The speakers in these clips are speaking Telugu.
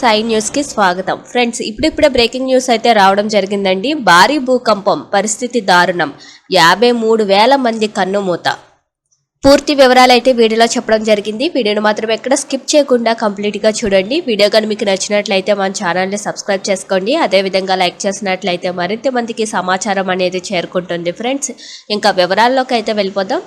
సాయి న్యూస్కి స్వాగతం. ఫ్రెండ్స్ ఇప్పుడిప్పుడే బ్రేకింగ్ న్యూస్ అయితే రావడం జరిగిందండి. భారీ భూకంపం పరిస్థితి దారుణం. యాభై మూడు వేల మంది కన్నుమూత పూర్తి వివరాలు అయితే వీడియోలో చెప్పడం జరిగింది. వీడియోను మాత్రం ఎక్కడ స్కిప్ చేయకుండా కంప్లీట్గా చూడండి. వీడియో కానీ మీకు నచ్చినట్లయితే మన ఛానల్ని సబ్స్క్రైబ్ చేసుకోండి. అదేవిధంగా లైక్ చేసినట్లయితే మరింత మందికి సమాచారం అనేది చేరుకుంటుంది. ఫ్రెండ్స్ ఇంకా వివరాల్లోకి అయితే వెళ్ళిపోదాం.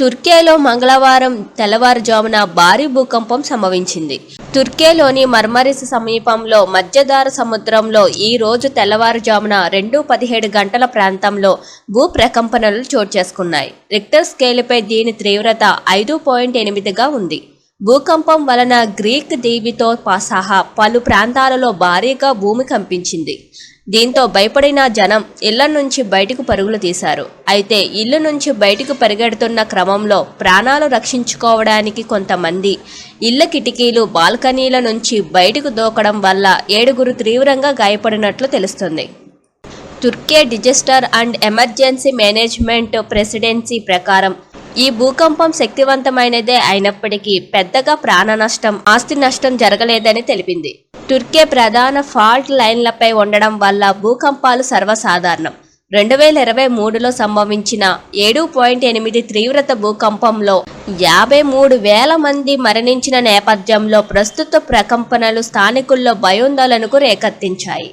తుర్కేలో మంగళవారం తెల్లవారుజామున భారీ భూకంపం సంభవించింది. తుర్కేలోని మర్మరిస్ సమీపంలో మధ్యధార సముద్రంలో ఈ రోజు తెల్లవారుజామున రెండు పదిహేడు గంటల ప్రాంతంలో భూ ప్రకంపనలు చోటు చేసుకున్నాయి. రిక్టర్ స్కేలుపై దీని తీవ్రత ఐదు పాయింట్ ఎనిమిదిగా ఉంది. భూకంపం వలన గ్రీక్ దీవితో సహా పలు ప్రాంతాలలో భారీగా భూమి కంపించింది. దీంతో భయపడిన జనం ఇళ్ళ నుంచి బయటకు పరుగులు తీశారు. అయితే ఇల్లు నుంచి బయటకు పరిగెడుతున్న క్రమంలో ప్రాణాలు రక్షించుకోవడానికి కొంతమంది ఇళ్ళ కిటికీలు బాల్కనీల నుంచి బయటకు దూకడం వల్ల ఏడుగురు తీవ్రంగా గాయపడినట్లు తెలుస్తుంది. Turkey disaster and emergency management presidency ప్రకారం ఈ భూకంపం శక్తివంతమైనదే అయినప్పటికీ పెద్దగా ప్రాణ నష్టం ఆస్తి నష్టం జరగలేదని తెలిపింది. టుర్కే ప్రధాన ఫాల్ట్ లైన్లపై ఉండడం వల్ల భూకంపాలు సర్వసాధారణం. రెండు వేల ఇరవై మూడులో సంభవించిన ఏడు పాయింట్ ఎనిమిది తీవ్రత భూకంపంలో యాభై మూడు వేల మంది మరణించిన నేపథ్యంలో ప్రస్తుత ప్రకంపనలు స్థానికుల్లో భయోందోళనకు రేకెత్తించాయి.